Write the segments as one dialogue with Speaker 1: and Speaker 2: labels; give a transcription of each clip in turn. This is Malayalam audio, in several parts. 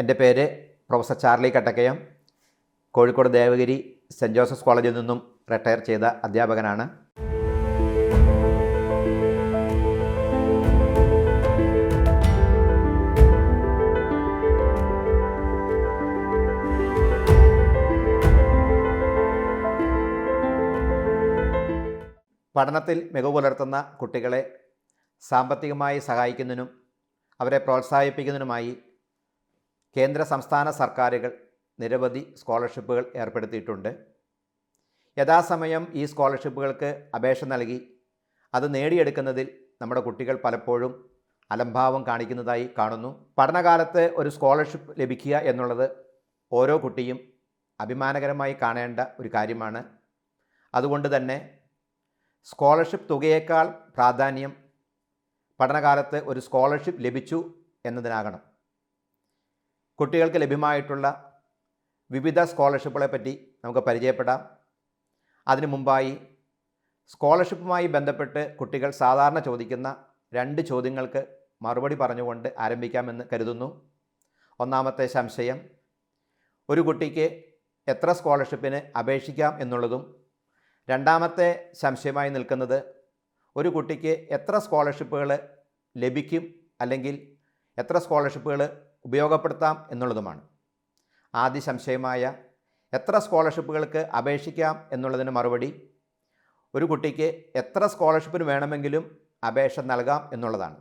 Speaker 1: എന്റെ പേര് professor Charlie Kattakkayam. Kozhikode Devagiri saint Joseph's കോളേജിൽ നിന്നും റിട്ടയർ ചെയ്ത അധ്യാപകനാണ്. പഠനത്തിൽ മികവ് പുലർത്തുന്ന കുട്ടികളെ സാമ്പത്തികമായി സഹായിക്കുന്നതിനും അവരെ പ്രോത്സാഹിപ്പിക്കുന്നതിനുമായി കേന്ദ്ര സംസ്ഥാന സർക്കാരുകൾ നിരവധി സ്കോളർഷിപ്പുകൾ ഏർപ്പെടുത്തിയിട്ടുണ്ട്. യഥാസമയം ഈ സ്കോളർഷിപ്പുകൾക്ക് അപേക്ഷ നൽകി. അത് നേടിയെടുക്കുന്നതിൽ നമ്മുടെ കുട്ടികൾ പലപ്പോഴും അലംഭാവം കാണിക്കുന്നതായി കാണുന്നു. പഠനകാലത്ത് ഒരു സ്കോളർഷിപ്പ് ലഭിക്കുക എന്നുള്ളത് ഓരോ കുട്ടിയും അഭിമാനകരമായി കാണേണ്ട ഒരു കാര്യമാണ്. അതുകൊണ്ട് തന്നെ സ്കോളർഷിപ്പ് തുകയേക്കാൾ പ്രാധാന്യം പഠനകാലത്ത് ഒരു സ്കോളർഷിപ്പ് ലഭിച്ചു എന്നതിനാകണം. കുട്ടികൾക്ക് ലഭ്യമായിട്ടുള്ള വിവിധ സ്കോളർഷിപ്പുകളെ പറ്റി നമുക്ക് പരിചയപ്പെടാം. അതിനു മുമ്പായി സ്കോളർഷിപ്പുമായി ബന്ധപ്പെട്ട് കുട്ടികൾ സാധാരണ ചോദിക്കുന്ന രണ്ട് ചോദ്യങ്ങൾക്ക് മറുപടി പറഞ്ഞുകൊണ്ട് ആരംഭിക്കാമെന്ന് കരുതുന്നു. ഒന്നാമത്തെ സംശയം ഒരു കുട്ടിക്ക് എത്ര സ്കോളർഷിപ്പിന് അപേക്ഷിക്കാം എന്നുള്ളതും. രണ്ടാമത്തെ സംശയമായി നിൽക്കുന്നത് ഒരു കുട്ടിക്ക് എത്ര സ്കോളർഷിപ്പുകൾ ലഭിക്കും അല്ലെങ്കിൽ എത്ര സ്കോളർഷിപ്പുകൾ ഉപയോഗപ്പെടുത്താം എന്നുള്ളതുമാണ്. ആദ്യ സംശയമായ എത്ര സ്കോളർഷിപ്പുകൾക്ക് അപേക്ഷിക്കാം എന്നുള്ളതിന് മറുപടി ഒരു കുട്ടിക്ക് എത്ര സ്കോളർഷിപ്പിന് വേണമെങ്കിലും അപേക്ഷ നൽകാം എന്നുള്ളതാണ്.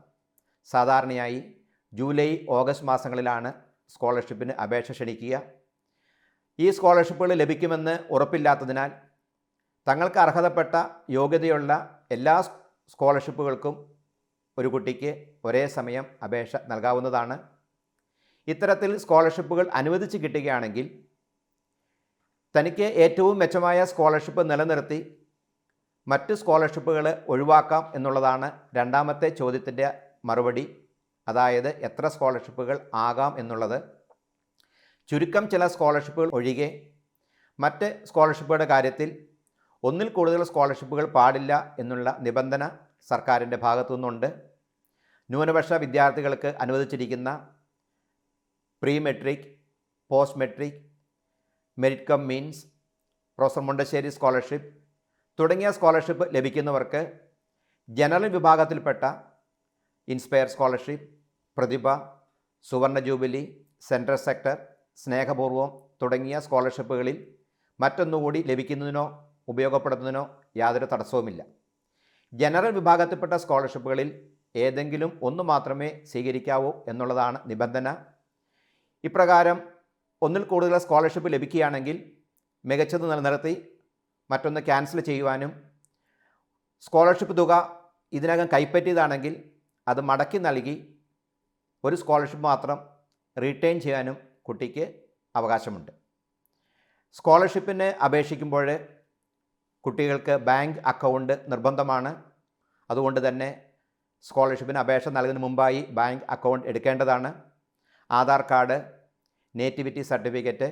Speaker 1: സാധാരണയായി ജൂലൈ ഓഗസ്റ്റ് മാസങ്ങളിലാണ് സ്കോളർഷിപ്പിന് അപേക്ഷ ക്ഷണിക്കുക. ഈ സ്കോളർഷിപ്പുകൾ ലഭിക്കുമെന്ന് ഉറപ്പില്ലാത്തതിനാൽ തങ്ങൾക്ക് അർഹതപ്പെട്ട യോഗ്യതയുള്ള എല്ലാ സ്കോളർഷിപ്പുകൾക്കും ഒരു കുട്ടിക്ക് ഒരേ സമയം അപേക്ഷ നൽകാവുന്നതാണ്. ഇത്തരത്തിൽ സ്കോളർഷിപ്പുകൾ അനുവദിച്ച് കിട്ടുകയാണെങ്കിൽ തനിക്ക് ഏറ്റവും മെച്ചമായ സ്കോളർഷിപ്പ് നിലനിർത്തി മറ്റ് സ്കോളർഷിപ്പുകൾ ഒഴിവാക്കാം എന്നുള്ളതാണ് രണ്ടാമത്തെ ചോദ്യത്തിന്റെ മറുപടി. അതായത് എത്ര സ്കോളർഷിപ്പുകൾ ആകാം എന്നുള്ളത്. ചുരുക്കം ചില സ്കോളർഷിപ്പുകൾ ഒഴികെ മറ്റ് സ്കോളർഷിപ്പുകളുടെ കാര്യത്തിൽ ഒന്നിൽ കൂടുതൽ സ്കോളർഷിപ്പുകൾ പാടില്ല എന്നുള്ള നിബന്ധന സർക്കാരിന്റെ ഭാഗത്തു നിന്നുണ്ട് ന്യൂനപക്ഷ വിദ്യാർത്ഥികൾക്ക് അനുവദിച്ചിരിക്കുന്ന pre matric post matric merit cum means professor Mundassery scholarship തുടങ്ങിയ സ്കോളർഷിപ്പ് ലഭിക്കുന്നവർക്ക് ജനറൽ വിഭാഗത്തിൽപ്പെട്ട inspire scholarship Prathibha Suvarna jubilee central sector സ്നേഹപൂർവം തുടങ്ങിയ സ്കോളർഷിപ്പുകളിൽ മറ്റൊന്നുകൂടി ലഭിക്കുന്നതിനോ ഉപയോഗപ്പെടുത്തുന്നതിനോ യാതൊരു തടസ്സവുമില്ല. ജനറൽ വിഭാഗത്തിൽപ്പെട്ട സ്കോളർഷിപ്പുകളിൽ ഏതെങ്കിലും ഒന്ന് മാത്രമേ സ്വീകരിക്കാവൂ എന്നുള്ളതാണ് നിബന്ധന. ഇപ്രകാരം ഒന്നിൽ കൂടുതൽ സ്കോളർഷിപ്പ് ലഭിക്കുകയാണെങ്കിൽ മികച്ചത് നിലനിർത്തി മറ്റൊന്ന് ക്യാൻസൽ ചെയ്യുവാനും സ്കോളർഷിപ്പ് തുക ഇതിനകം കൈപ്പറ്റിയതാണെങ്കിൽ അത് മടക്കി നൽകി ഒരു സ്കോളർഷിപ്പ് മാത്രം റീറ്റെയിൻ ചെയ്യാനും കുട്ടിക്ക് അവകാശമുണ്ട്. സ്കോളർഷിപ്പിന് അപേക്ഷിക്കുമ്പോൾ കുട്ടികൾക്ക് ബാങ്ക് അക്കൗണ്ട് നിർബന്ധമാണ്. അതുകൊണ്ട് തന്നെ സ്കോളർഷിപ്പിന് അപേക്ഷ നൽകുന്നതിന് മുമ്പായി ബാങ്ക് അക്കൗണ്ട് എടുക്കേണ്ടതാണ്. ആധാർ കാർഡ് നേറ്റിവിറ്റി സർട്ടിഫിക്കറ്റ്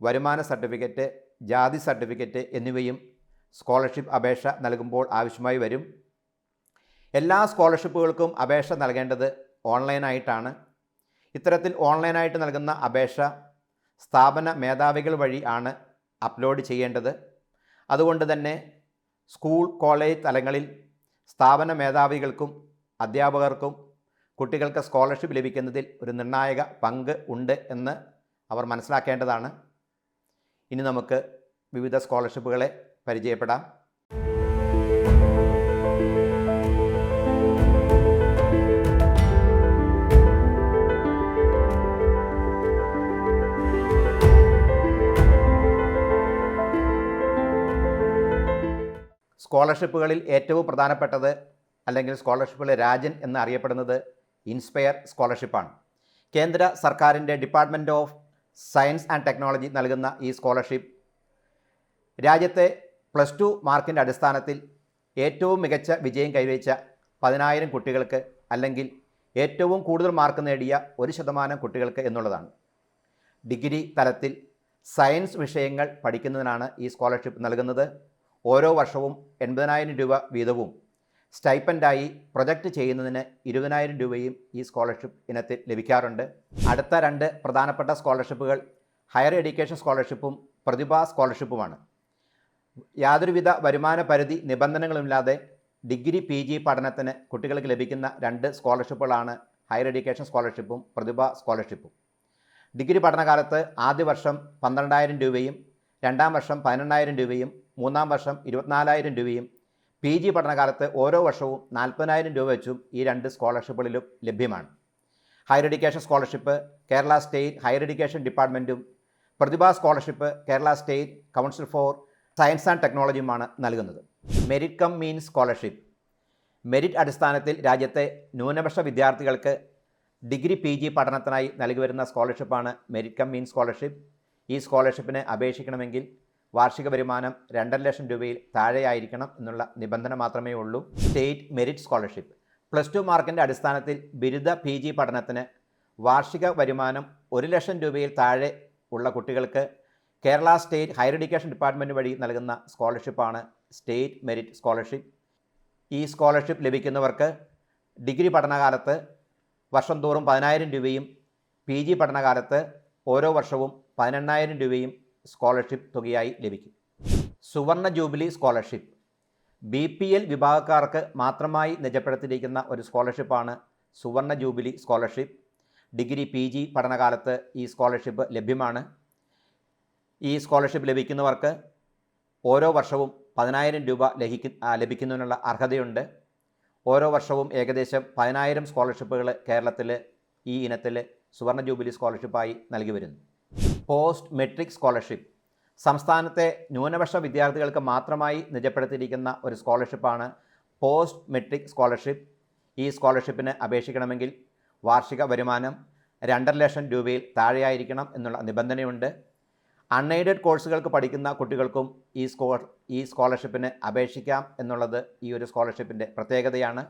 Speaker 1: വരുമാന സർട്ടിഫിക്കറ്റ് ജാതി സർട്ടിഫിക്കറ്റ് എന്നിവയും സ്കോളർഷിപ്പ് അപേക്ഷ നൽകുമ്പോൾ ആവശ്യമായി വരും. എല്ലാ സ്കോളർഷിപ്പുകൾക്കും അപേക്ഷ നൽകേണ്ടത് ഓൺലൈനായിട്ടാണ്. ഇത്തരത്തിൽ ഓൺലൈനായിട്ട് നൽകുന്ന അപേക്ഷ സ്ഥാപന മേധാവികൾ വഴി ആണ് അപ്ലോഡ് ചെയ്യേണ്ടത്. അതുകൊണ്ട് തന്നെ സ്കൂൾ കോളേജ് തലങ്ങളിൽ സ്ഥാപന മേധാവികൾക്കും അധ്യാപകർക്കും കുട്ടികൾക്ക് സ്കോളർഷിപ്പ് ലഭിക്കുന്നതിൽ ഒരു നിർണായക പങ്ക് ഉണ്ട് എന്ന് അവർ മനസ്സിലാക്കേണ്ടതാണ്. ഇനി നമുക്ക് വിവിധ സ്കോളർഷിപ്പുകളെ പരിചയപ്പെടാം. സ്കോളർഷിപ്പുകളിൽ ഏറ്റവും പ്രധാനപ്പെട്ടത് അല്ലെങ്കിൽ സ്കോളർഷിപ്പുകളെ രാജൻ എന്ന് അറിയപ്പെടുന്നത് ഇൻസ്പയർ സ്കോളർഷിപ്പാണ്. കേന്ദ്ര സർക്കാരിന്റെ department of science and technology നൽകുന്ന ഈ സ്കോളർഷിപ്പ് രാജ്യത്തെ പ്ലസ് ടു മാർക്കിന്റെ അടിസ്ഥാനത്തിൽ ഏറ്റവും മികച്ച വിജയം കൈവരിച്ച പതിനായിരം കുട്ടികൾക്ക് അല്ലെങ്കിൽ ഏറ്റവും കൂടുതൽ മാർക്ക് നേടിയ ഒരു ശതമാനം കുട്ടികൾക്ക് എന്നുള്ളതാണ്. ഡിഗ്രി തലത്തിൽ സയൻസ് വിഷയങ്ങൾ പഠിക്കുന്നതിനാണ് ഈ സ്കോളർഷിപ്പ് നൽകുന്നത്. ഓരോ വർഷവും എൺപതിനായിരം രൂപ വീതവും സ്റ്റൈപ്പൻഡായി പ്രൊജക്റ്റ് ചെയ്യുന്നതിന് ഇരുപതിനായിരം രൂപയും ഈ സ്കോളർഷിപ്പ് ഇനത്തിൽ ലഭിക്കാറുണ്ട്. അടുത്ത രണ്ട് പ്രധാനപ്പെട്ട സ്കോളർഷിപ്പുകൾ ഹയർ എഡ്യൂക്കേഷൻ സ്കോളർഷിപ്പും പ്രതിഭാ സ്കോളർഷിപ്പുമാണ്. യാതൊരുവിധ വരുമാന പരിധി നിബന്ധനകളുമില്ലാതെ ഡിഗ്രി പി ജി പഠനത്തിന് കുട്ടികൾക്ക് ലഭിക്കുന്ന രണ്ട് സ്കോളർഷിപ്പുകളാണ് ഹയർ എഡ്യൂക്കേഷൻ സ്കോളർഷിപ്പും പ്രതിഭ സ്കോളർഷിപ്പും. ഡിഗ്രി പഠനകാലത്ത് ആദ്യ വർഷം പന്ത്രണ്ടായിരം രൂപയും രണ്ടാം വർഷം പതിനെണ്ണായിരം രൂപയും മൂന്നാം വർഷം ഇരുപത്തിനാലായിരം രൂപയും പി ജി പഠനകാലത്ത് ഓരോ വർഷവും നാൽപ്പതിനായിരം രൂപ വെച്ചും ഈ രണ്ട് സ്കോളർഷിപ്പുകളിലും ലഭ്യമാണ്. Higher education scholarship Kerala state higher education ഡിപ്പാർട്ട്മെന്റും Prathibha scholarship Kerala state council for science and ടെക്നോളജിയുമാണ് നൽകുന്നത്. Merit cum means scholarship merit അടിസ്ഥാനത്തിൽ രാജ്യത്തെ ന്യൂനപക്ഷ വിദ്യാർത്ഥികൾക്ക് ഡിഗ്രി പി ജി പഠനത്തിനായി നൽകി വരുന്ന സ്കോളർഷിപ്പാണ് മെരിറ്റ് കം മീൻസ് സ്കോളർഷിപ്പ് ഈ സ്കോളർഷിപ്പിന് അപേക്ഷിക്കണമെങ്കിൽ വാർഷിക വരുമാനം രണ്ടര ലക്ഷം രൂപയിൽ താഴെയായിരിക്കണം എന്നുള്ള നിബന്ധന മാത്രമേ ഉള്ളൂ. State merit scholarship. Plus two മാർക്കിന്റെ അടിസ്ഥാനത്തിൽ ബിരുദ പി ജി പഠനത്തിന് വാർഷിക വരുമാനം ഒരു ലക്ഷം രൂപയിൽ താഴെ ഉള്ള കുട്ടികൾക്ക് Kerala state higher education department വഴി നൽകുന്ന സ്കോളർഷിപ്പാണ് സ്റ്റേറ്റ് മെരിറ്റ് സ്കോളർഷിപ്പ്. ഈ സ്കോളർഷിപ്പ് ലഭിക്കുന്നവർക്ക് ഡിഗ്രി പഠനകാലത്ത് വർഷം തോറും പതിനായിരം രൂപയും പി ജി പഠനകാലത്ത് ഓരോ വർഷവും പതിനെണ്ണായിരം രൂപയും സ്കോളർഷിപ്പ് തുകയായി ലഭിക്കും. Suvarna jubilee scholarship. B P L വിഭാഗക്കാർക്ക് മാത്രമായി നിജപ്പെടുത്തിയിരിക്കുന്ന ഒരു സ്കോളർഷിപ്പാണ് Suvarna jubilee scholarship. Degree P G പഠനകാലത്ത് ഈ സ്കോളർഷിപ്പ് ലഭ്യമാണ്. ഈ സ്കോളർഷിപ്പ് ലഭിക്കുന്നവർക്ക് ഓരോ വർഷവും പതിനായിരം രൂപ ലഭിക്കു ലഭിക്കുന്നതിനുള്ള അർഹതയുണ്ട്. ഓരോ വർഷവും ഏകദേശം പതിനായിരം സ്കോളർഷിപ്പുകൾ കേരളത്തിൽ ഈ ഇനത്തിൽ സുവർണ ജൂബിലി സ്കോളർഷിപ്പായി നൽകി വരുന്നു. Post matric scholarship. സംസ്ഥാനത്തെ ന്യൂനപക്ഷ വിദ്യാർത്ഥികൾക്ക് മാത്രമായി നിജപ്പെടുത്തിയിരിക്കുന്ന ഒരു സ്കോളർഷിപ്പാണ് പോസ്റ്റ് മെട്രിക് സ്കോളർഷിപ്പ്. ഈ സ്കോളർഷിപ്പിന് അപേക്ഷിക്കണമെങ്കിൽ വാർഷിക വരുമാനം രണ്ടര ലക്ഷം രൂപയിൽ താഴെയായിരിക്കണം എന്നുള്ള നിബന്ധനയുണ്ട്. അൺഎയ്ഡഡ് കോഴ്സുകൾക്ക് പഠിക്കുന്ന കുട്ടികൾക്കും ഈ സ്കോ ഈ സ്കോളർഷിപ്പിന് അപേക്ഷിക്കാം എന്നുള്ളത് ഈ ഒരു സ്കോളർഷിപ്പിന്റെ പ്രത്യേകതയാണ്.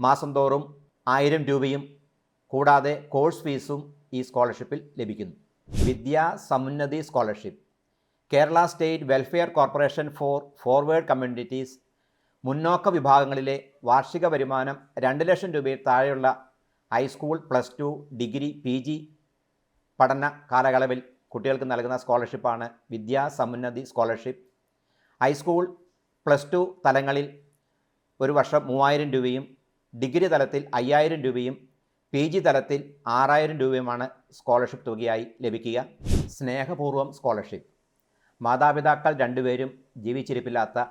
Speaker 1: മാസം തോറും ആയിരം രൂപയും കൂടാതെ കോഴ്സ് ഫീസും ഈ സ്കോളർഷിപ്പിൽ ലഭിക്കുന്നു. Vidya Samunnathi scholarship Kerala state welfare corporation for forward communities മുന്നോക്ക വിഭാഗങ്ങളിലെ വാർഷിക വരുമാനം രണ്ട് ലക്ഷം രൂപയിൽ താഴെയുള്ള high school plus two degree P G പഠന കാലയളവിൽ കുട്ടികൾക്ക് നൽകുന്ന സ്കോളർഷിപ്പാണ് Vidya Samunnathi scholarship. High school plus two തലങ്ങളിൽ ഒരു വർഷം മൂവായിരം രൂപയും ഡിഗ്രി തലത്തിൽ അയ്യായിരം രൂപയും പി ജി തലത്തിൽ ആറായിരം രൂപയുമാണ് സ്കോളർഷിപ്പ് തുകയായി ലഭിക്കുക. സ്നേഹപൂർവം സ്കോളർഷിപ്പ്. മാതാപിതാക്കൾ രണ്ടുപേരും ജീവിച്ചിരിപ്പില്ലാത്ത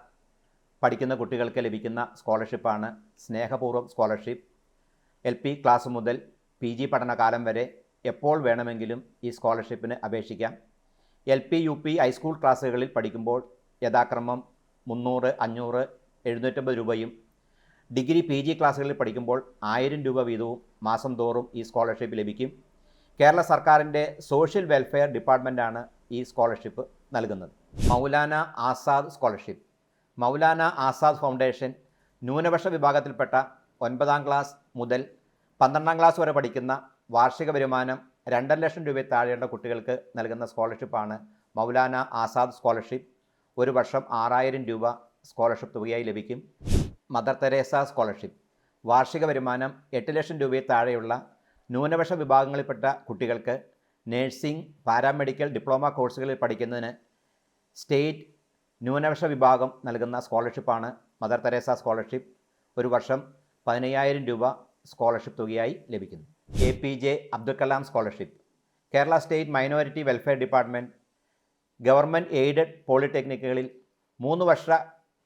Speaker 1: പഠിക്കുന്ന കുട്ടികൾക്ക് ലഭിക്കുന്ന സ്കോളർഷിപ്പാണ് Snehapoorvam scholarship. L P class മുതൽ പി ജി പഠനകാലം വരെ എപ്പോൾ വേണമെങ്കിലും ഈ സ്കോളർഷിപ്പിന് അപേക്ഷിക്കാം. L P U P high school ക്ലാസ്സുകളിൽ പഠിക്കുമ്പോൾ യഥാക്രമം മുന്നൂറ് അഞ്ഞൂറ് എഴുന്നൂറ്റമ്പത് രൂപയും ഡിഗ്രി പി ജി ക്ലാസ്സുകളിൽ പഠിക്കുമ്പോൾ ആയിരം രൂപ വീതവും മാസം തോറും ഈ സ്കോളർഷിപ്പ് ലഭിക്കും. കേരള സർക്കാരിന്റെ സോഷ്യൽ വെൽഫെയർ ഡിപ്പാർട്ട്മെന്റാണ് ഈ സ്കോളർഷിപ്പ് നൽകുന്നത്. മൗലാന ആസാദ് സ്കോളർഷിപ്പ്. മൗലാന ആസാദ് ഫൗണ്ടേഷൻ ന്യൂനപക്ഷ വിഭാഗത്തിൽപ്പെട്ട ഒൻപതാം ക്ലാസ് മുതൽ പന്ത്രണ്ടാം ക്ലാസ് വരെ പഠിക്കുന്ന വാർഷിക വരുമാനം രണ്ടര ലക്ഷം രൂപ താഴെയുള്ള കുട്ടികൾക്ക് നൽകുന്ന സ്കോളർഷിപ്പാണ് മൗലാന ആസാദ് സ്കോളർഷിപ്പ്. ഒരു വർഷം ആറായിരം രൂപ സ്കോളർഷിപ്പ് തുകയായി ലഭിക്കും. Mother Teresa scholarship. വാർഷിക വരുമാനം എട്ട് ലക്ഷം രൂപയിൽ താഴെയുള്ള ന്യൂനപക്ഷ വിഭാഗങ്ങളിൽപ്പെട്ട കുട്ടികൾക്ക് നേഴ്സിംഗ് പാരാമെഡിക്കൽ ഡിപ്ലോമ കോഴ്സുകളിൽ പഠിക്കുന്നതിന് സ്റ്റേറ്റ് ന്യൂനപക്ഷ വിഭാഗം നൽകുന്ന സ്കോളർഷിപ്പാണ് മദർ തെരേസ സ്കോളർഷിപ്പ്. ഒരു വർഷം പതിനയ്യായിരം രൂപ സ്കോളർഷിപ്പ് തുകയായി ലഭിക്കുന്നു. A P J Abdul Kalam scholarship. Kerala state minority welfare department government aided പോളിടെക്നിക്കുകളിൽ മൂന്ന് വർഷ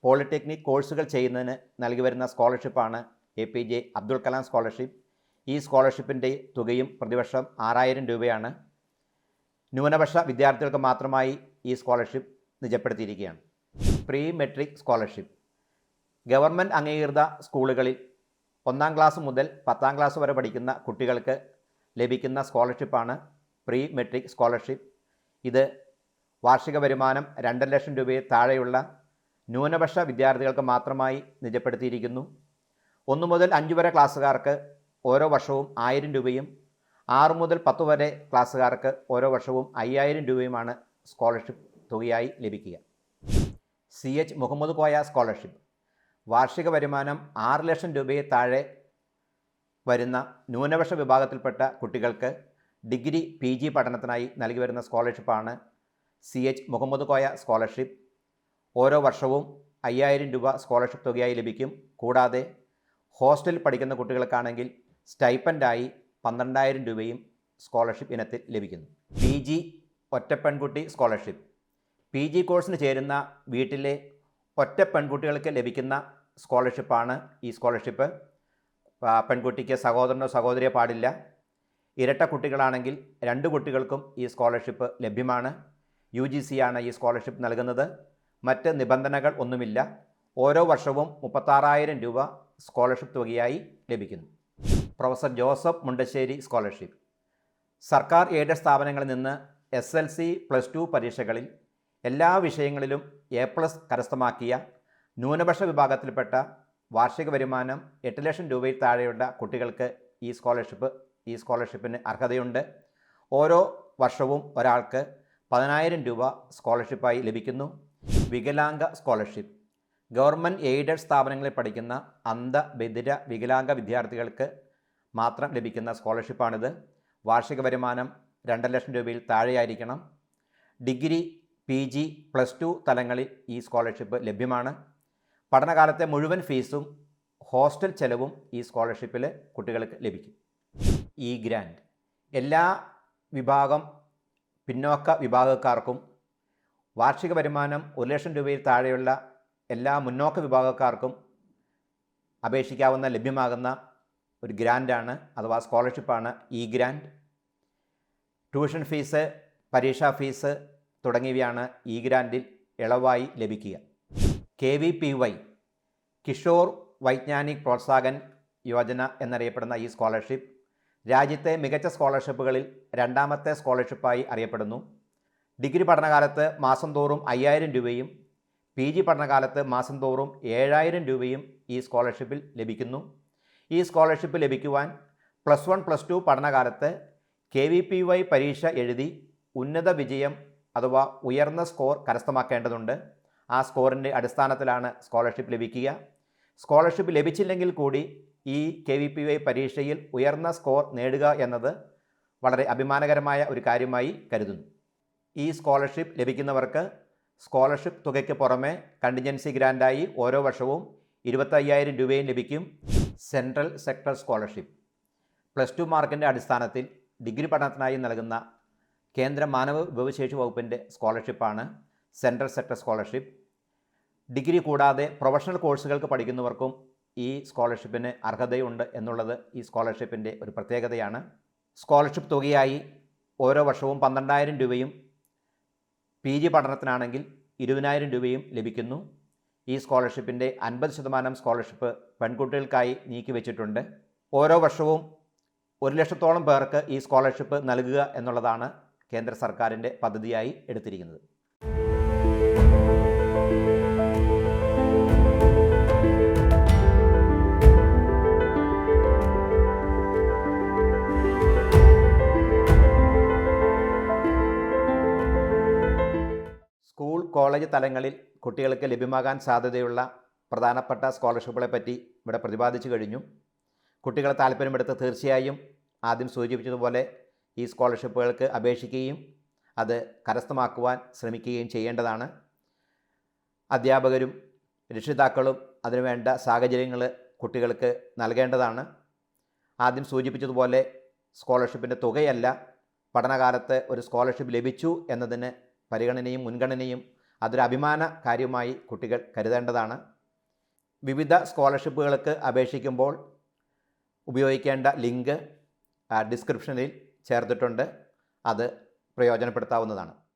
Speaker 1: പോളിടെക്നിക് കോഴ്സുകൾ ചെയ്യുന്നതിന് നൽകി വരുന്ന സ്കോളർഷിപ്പാണ് A P J Abdul Kalam scholarship. ഈ സ്കോളർഷിപ്പിന്റെ തുകയും പ്രതിവർഷം ആറായിരം രൂപയാണ്. ന്യൂനപക്ഷ വിദ്യാർത്ഥികൾക്ക് മാത്രമായി ഈ scholarship നിജപ്പെടുത്തിയിരിക്കുകയാണ്. Pre matric scholarship. Government അംഗീകൃത സ്കൂളുകളിൽ ഒന്നാം ക്ലാസ് മുതൽ പത്താം ക്ലാസ് വരെ പഠിക്കുന്ന കുട്ടികൾക്ക് ലഭിക്കുന്ന സ്കോളർഷിപ്പാണ് പ്രീ മെട്രിക് സ്കോളർഷിപ്പ്. ഇത് വാർഷിക വരുമാനം രണ്ടര ലക്ഷം രൂപയിൽ താഴെയുള്ള ന്യൂനപക്ഷ വിദ്യാർത്ഥികൾക്ക് മാത്രമായി നിജപ്പെടുത്തിയിരിക്കുന്നു. ഒന്ന് മുതൽ അഞ്ച് വരെ ക്ലാസ്സുകാർക്ക് ഓരോ വർഷവും ആയിരം രൂപയും ആറ് മുതൽ പത്ത് വരെ ക്ലാസ്സുകാർക്ക് ഓരോ വർഷവും അയ്യായിരം രൂപയുമാണ് സ്കോളർഷിപ്പ് തുകയായി ലഭിക്കുക. C H Muhammad Koya scholarship. വാർഷിക വരുമാനം ആറ് ലക്ഷം രൂപയെ താഴെ വരുന്ന ന്യൂനപക്ഷ വിഭാഗത്തിൽപ്പെട്ട കുട്ടികൾക്ക് ഡിഗ്രി പി ജി പഠനത്തിനായി നൽകി വരുന്ന സ്കോളർഷിപ്പാണ് C H Muhammad Koya scholarship. ഓരോ വർഷവും അയ്യായിരം രൂപ സ്കോളർഷിപ്പ് തുകയായി ലഭിക്കും. കൂടാതെ ഹോസ്റ്റലിൽ പഠിക്കുന്ന കുട്ടികൾക്കാണെങ്കിൽ സ്റ്റൈപ്പൻഡായി പന്ത്രണ്ടായിരം രൂപയും സ്കോളർഷിപ്പ് ഇനത്തിൽ ലഭിക്കുന്നു. പി ജി ഒറ്റ പെൺകുട്ടി സ്കോളർഷിപ്പ് പി ജി കോഴ്സിന് ചേരുന്ന വീട്ടിലെ ഒറ്റ പെൺകുട്ടികൾക്ക് ലഭിക്കുന്ന സ്കോളർഷിപ്പാണ് ഈ സ്കോളർഷിപ്പ് പെൺകുട്ടിക്ക് സഹോദരനോ സഹോദരിയോ പാടില്ല. ഇരട്ട കുട്ടികളാണെങ്കിൽ രണ്ട് കുട്ടികൾക്കും ഈ സ്കോളർഷിപ്പ് ലഭ്യമാണ്. യു ജി സി ആണ് ഈ സ്കോളർഷിപ്പ് നൽകുന്നത്. മറ്റ് നിബന്ധനകൾ ഒന്നുമില്ല. ഓരോ വർഷവും മുപ്പത്താറായിരം രൂപ സ്കോളർഷിപ്പ് തുകയായി ലഭിക്കുന്നു. Professor Joseph Mundassery scholarship. സർക്കാർ എയ്ഡഡ് സ്ഥാപനങ്ങളിൽ നിന്ന് S L C plus two പരീക്ഷകളിൽ എല്ലാ വിഷയങ്ങളിലും എ പ്ലസ് കരസ്ഥമാക്കിയ ന്യൂനപക്ഷ വിഭാഗത്തിൽപ്പെട്ട വാർഷിക വരുമാനം എട്ട് ലക്ഷം രൂപയിൽ താഴെയുള്ള കുട്ടികൾക്ക് ഈ സ്കോളർഷിപ്പ് ഈ സ്കോളർഷിപ്പിന് അർഹതയുണ്ട്. ഓരോ വർഷവും ഒരാൾക്ക് പതിനായിരം രൂപ സ്കോളർഷിപ്പായി ലഭിക്കുന്നു. വികലാംഗ സ്കോളർഷിപ്പ്. ഗവൺമെന്റ് എയ്ഡഡ് സ്ഥാപനങ്ങളിൽ പഠിക്കുന്ന അന്ധ ബധിര വികലാംഗ വിദ്യാർത്ഥികൾക്ക് മാത്രം ലഭിക്കുന്ന സ്കോളർഷിപ്പാണിത്. വാർഷിക വരുമാനം രണ്ട് ലക്ഷം രൂപയിൽ താഴെയായിരിക്കണം. Degree P G plus two തലങ്ങളിൽ ഈ സ്കോളർഷിപ്പ് ലഭ്യമാണ്. പഠനകാലത്തെ മുഴുവൻ ഫീസും ഹോസ്റ്റൽ ചെലവും ഈ സ്കോളർഷിപ്പിൽ കുട്ടികൾക്ക് ലഭിക്കും. ഈ ഗ്രാൻഡ് എല്ലാ വിഭാഗം പിന്നോക്ക വിഭാഗക്കാർക്കും വാർഷിക വരുമാനം ഒരു ലക്ഷം രൂപയിൽ താഴെയുള്ള എല്ലാ മുന്നോക്ക വിഭാഗക്കാർക്കും അപേക്ഷിക്കാവുന്ന ലഭ്യമാകുന്ന ഒരു ഗ്രാൻഡാണ് അഥവാ സ്കോളർഷിപ്പാണ് ഇ ഗ്രാൻഡ്. ട്യൂഷൻ ഫീസ് പരീക്ഷാ ഫീസ് തുടങ്ങിയവയാണ് ഇ ഗ്രാൻഡിൽ ഇളവായി ലഭിക്കുക. K V P Y Kishore Vaigyanik Protsahan Yojana എന്നറിയപ്പെടുന്ന ഈ സ്കോളർഷിപ്പ് രാജ്യത്തെ മികച്ച സ്കോളർഷിപ്പുകളിൽ രണ്ടാമത്തെ സ്കോളർഷിപ്പായി അറിയപ്പെടുന്നു. ഡിഗ്രി പഠനകാലത്ത് മാസം തോറും അയ്യായിരം രൂപയും പി ജി പഠനകാലത്ത് മാസം തോറും ഏഴായിരം രൂപയും ഈ സ്കോളർഷിപ്പിൽ ലഭിക്കുന്നു. ഈ സ്കോളർഷിപ്പ് ലഭിക്കുവാൻ പ്ലസ് വൺ പ്ലസ് ടു പഠനകാലത്ത് കെ വി പി വൈ പരീക്ഷ എഴുതി ഉന്നത വിജയം അഥവാ ഉയർന്ന സ്കോർ കരസ്ഥമാക്കേണ്ടതുണ്ട്. ആ സ്കോറിന്റെ അടിസ്ഥാനത്തിലാണ് സ്കോളർഷിപ്പ് ലഭിക്കുക. സ്കോളർഷിപ്പ് ലഭിച്ചില്ലെങ്കിൽ കൂടി ഈ കെ വി പി വൈ പരീക്ഷയിൽ ഉയർന്ന സ്കോർ നേടുക എന്നത് വളരെ അഭിമാനകരമായ ഒരു കാര്യമായി കരുതുന്നു. ഈ സ്കോളർഷിപ്പ് ലഭിക്കുന്നവർക്ക് സ്കോളർഷിപ്പ് തുകയ്ക്ക് പുറമെ കണ്ടിജൻസി ഗ്രാൻഡായി ഓരോ വർഷവും ഇരുപത്തയ്യായിരം രൂപയും ലഭിക്കും central sector scholarship. Plus two മാർക്കിന്റെ അടിസ്ഥാനത്തിൽ ഡിഗ്രി പഠനത്തിനായി നൽകുന്ന കേന്ദ്ര മാനവ വിഭവശേഷി വകുപ്പിന്റെ സ്കോളർഷിപ്പാണ് സെൻട്രൽ സെക്ടർ സ്കോളർഷിപ്പ്. ഡിഗ്രി കൂടാതെ പ്രൊഫഷണൽ കോഴ്സുകൾക്ക് പഠിക്കുന്നവർക്കും ഈ സ്കോളർഷിപ്പിന് അർഹതയുണ്ട് എന്നുള്ളത് ഈ സ്കോളർഷിപ്പിന്റെ ഒരു പ്രത്യേകതയാണ്. സ്കോളർഷിപ്പ് തുകയായി ഓരോ വർഷവും പന്ത്രണ്ടായിരം രൂപയും പി ജി പഠനത്തിനാണെങ്കിൽ ഇരുപതിനായിരം രൂപയും ലഭിക്കുന്നു. ഈ സ്കോളർഷിപ്പിന്റെ അൻപത് ശതമാനം സ്കോളർഷിപ്പ് പെൺകുട്ടികൾക്കായി നീക്കിവെച്ചിട്ടുണ്ട് ഓരോ വർഷവും ഒരു ലക്ഷത്തോളം പേർക്ക് ഈ സ്കോളർഷിപ്പ് നൽകുക എന്നുള്ളതാണ് കേന്ദ്ര സർക്കാരിന്റെ പദ്ധതിയായി എടുത്തിരിക്കുന്നത്. കോളേജ് തലങ്ങളിൽ കുട്ടികൾക്ക് ലഭ്യമാകാൻ സാധ്യതയുള്ള പ്രധാനപ്പെട്ട സ്കോളർഷിപ്പുകളെ പറ്റി ഇവിടെ പ്രതിപാദിച്ചു കഴിഞ്ഞു. കുട്ടികളെ താല്പര്യമെടുത്ത് തീർച്ചയായും ആദ്യം സൂചിപ്പിച്ചതുപോലെ ഈ സ്കോളർഷിപ്പുകൾക്ക് അപേക്ഷിക്കുകയും അത് കരസ്ഥമാക്കുവാൻ ശ്രമിക്കുകയും ചെയ്യേണ്ടതാണ്. അധ്യാപകരും രക്ഷിതാക്കളും അതിനുവേണ്ട സാഹചര്യങ്ങൾ കുട്ടികൾക്ക് നൽകേണ്ടതാണ്. ആദ്യം സൂചിപ്പിച്ചതുപോലെ സ്കോളർഷിപ്പിന്റെ തുകയല്ല പഠനകാലത്ത് ഒരു സ്കോളർഷിപ്പ് ലഭിച്ചു എന്നതിന് പരിഗണനയും മുൻഗണനയും അതൊരു അഭിമാന കാര്യമായി കുട്ടികൾ കരുതേണ്ടതാണ്. വിവിധ സ്കോളർഷിപ്പുകൾക്ക് അപേക്ഷിക്കുമ്പോൾ ഉപയോഗിക്കേണ്ട ലിങ്ക് ഡിസ്ക്രിപ്ഷനിൽ ചേർത്തിട്ടുണ്ട്. അത് പ്രയോജനപ്പെടുത്താവുന്നതാണ്.